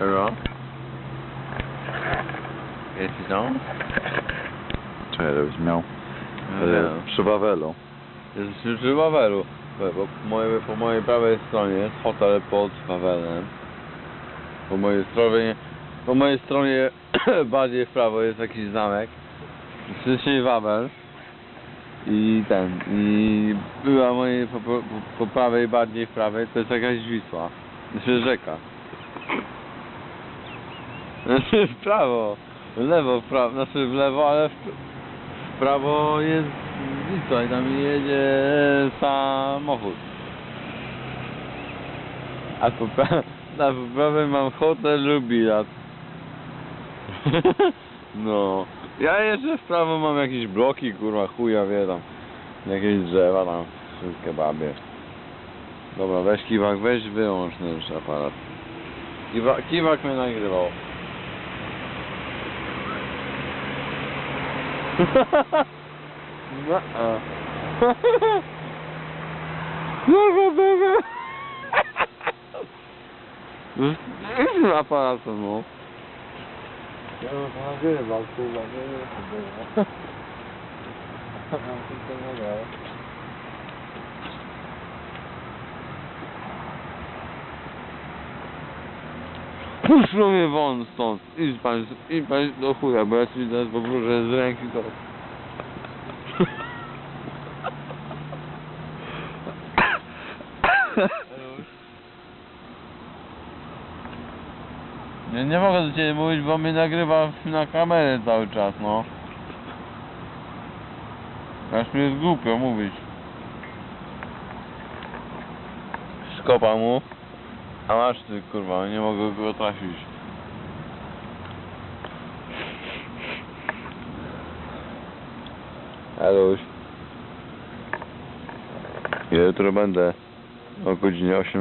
Hello? Jesteś tam? Czekaj, żebyś miał. No, E, Przy Wawelu. Jesteśmy przy Wawelu. Bo po mojej, po mojej prawej stronie jest hotel pod Wawelem. Po mojej stronie, po mojej stronie bardziej w prawo jest jakiś zamek. Wcześniej Wawel. I ten, i była mojej po, po, po prawej, bardziej w prawej, to jest jakaś Wisła. Znaczy rzeka. W prawo, w lewo, w prawo, znaczy w lewo, ale w, w prawo jest Wisła i tam jedzie samochód. A po, pra- a po prawej mam hotel Lubilat. no. Ja jeszcze w prawo mam jakieś bloki, kurwa, chuja wie tam. Jakieś drzewa tam, wszystkie babie. Dobra, weź kiwak, weź wyłącz ten aparat. Kiwa, kiwak mnie nagrywał. No, a. Dobra, dobra. Z tym aparatem, no. Ja bym to nagrywał, kurwa, nie wiem co było. Mam Puść mnie won stąd. Idź pan, idź pan do chuja, bo ja ci teraz powróżę z ręki to. Nie, nie mogę do ciebie mówić, bo mnie nagrywa na kamerę cały czas, no. Aż mi jest głupio mówić. Szkopa mu. A masz ty kurwa, nie mogę go trafić. Eluś. Ja jutro będę o godzinie 18.